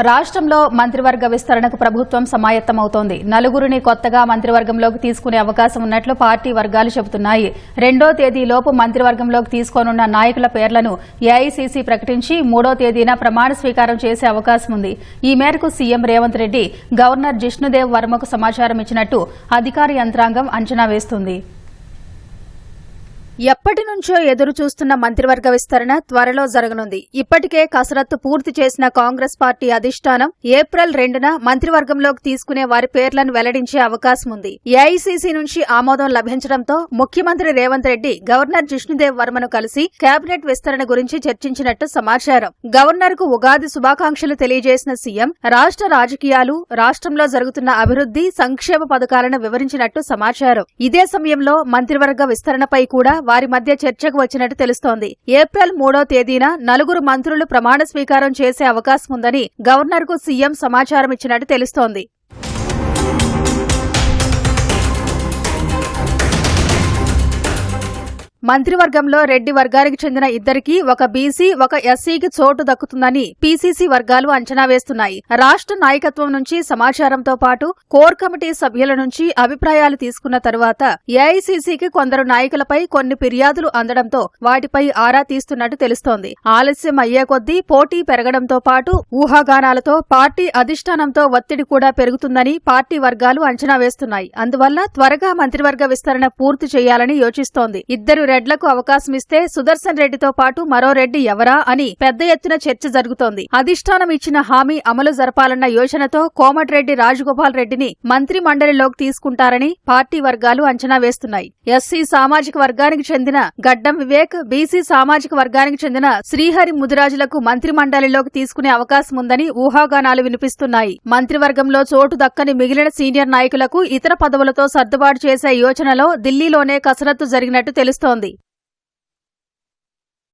రాష్ట్రంలో మంత్రివర్గ విస్తరణకు ప్రభుత్వం సమాయత్తమవుతోంది. నలుగురిని కొత్తగా మంత్రివర్గంలోకి తీసుకునే అవకాశం ఉన్నట్లు పార్టీ వర్గాలు చెబుతున్నాయి. రెండో తేదీలోపు మంత్రివర్గంలోకి తీసుకోనున్న నాయకుల పేర్లను ఏఐసీసీ ప్రకటించి మూడో తేదీన ప్రమాణ స్వీకారం చేసే అవకాశం ఉంది. ఈ మేరకు సీఎం రేవంత్ రెడ్డి గవర్నర్ జిష్ణుదేవ్ వర్మకు సమాచారం ఇచ్చినట్టు అధికార యంత్రాంగం అంచనా వేస్తుంది. ఎప్పటి నుంచో ఎదురు చూస్తున్న మంత్రివర్గ విస్తరణ త్వరలో జరగనుంది. ఇప్పటికే కసరత్తు పూర్తి చేసిన కాంగ్రెస్ పార్టీ అధిష్టానం ఏప్రిల్ రెండున మంత్రివర్గంలోకి తీసుకునే వారి పేర్లను వెల్లడించే అవకాశం ఉంది. ఏఐసీసీ నుంచి ఆమోదం లభించడంతో ముఖ్యమంత్రి రేవంత్ రెడ్డి గవర్నర్ జిష్ణుదేవ్ వర్మను కలిసి కేబినెట్ విస్తరణ గురించి చర్చించినట్టు సమాచారం. గవర్నర్కు ఉగాది శుభాకాంక్షలు తెలియజేసిన సీఎం రాష్ట్ర రాజకీయాలు రాష్ట్రంలో జరుగుతున్న అభివృద్ధి సంక్షేమ పథకాలను వివరించినట్టు సమాచారం. ఇదే సమయంలో మంత్రివర్గ విస్తరణపై కూడా వారి మధ్య చర్చకు వచ్చినట్టు తెలుస్తోంది. ఏప్రిల్ మూడో తేదీన నలుగురు మంత్రులు ప్రమాణ స్వీకారం చేసే అవకాశం ఉందని గవర్నర్కు సీఎం సమాచారం ఇచ్చినట్టు తెలుస్తోంది. మంత్రివర్గంలో రెడ్డి వర్గానికి చెందిన ఇద్దరికి ఒక బీసీ ఒక ఎస్సీకి చోటు దక్కుతుందని పీసీసీ వర్గాలు అంచనా వేస్తున్నాయి. రాష్ట్ర నాయకత్వం నుంచి సమాచారంతో పాటు కోర్ కమిటీ సభ్యుల నుంచి అభిప్రాయాలు తీసుకున్న తరువాత ఏఐసీసీకి కొందరు నాయకులపై కొన్ని ఫిర్యాదులు అందడంతో వాటిపై ఆరా తీస్తున్నట్టు తెలుస్తోంది. ఆలస్యం అయ్యే కొద్దీ పోటీ పెరగడంతో పాటు ఊహాగానాలతో పార్టీ అధిష్టానంతో ఒత్తిడి కూడా పెరుగుతుందని పార్టీ వర్గాలు అంచనా వేస్తున్నాయి. అందువల్ల త్వరగా మంత్రివర్గ విస్తరణ పూర్తి చేయాలని యోచిస్తోంది. ఇద్దరు రెడ్లకు అవకాశం ఇస్తే సుదర్శన్ రెడ్డితో పాటు మరో రెడ్డి ఎవరా అని పెద్ద ఎత్తున చర్చ జరుగుతోంది. అధిష్టానం ఇచ్చిన హామీ అమలు జరపాలన్న యోచనతో కోమటిరెడ్డి రాజగోపాల్ రెడ్డిని మంత్రి మండలిలోకి తీసుకుంటారని పార్టీ వర్గాలు అంచనా వేస్తున్నాయి. ఎస్సీ సామాజిక వర్గానికి చెందిన గడ్డం వివేక్ బీసీ సామాజిక వర్గానికి చెందిన శ్రీహరి ముదిరాజులకు మంత్రి మండలిలోకి తీసుకునే అవకాశం ఉందని ఊహాగానాలు వినిపిస్తున్నాయి. మంత్రివర్గంలో చోటు దక్కని మిగిలిన సీనియర్ నాయకులకు ఇతర పదవులతో సర్దుబాటు చేసే యోచనలో ఢిల్లీలోనే కసరత్తు జరిగినట్టు తెలుస్తోంది.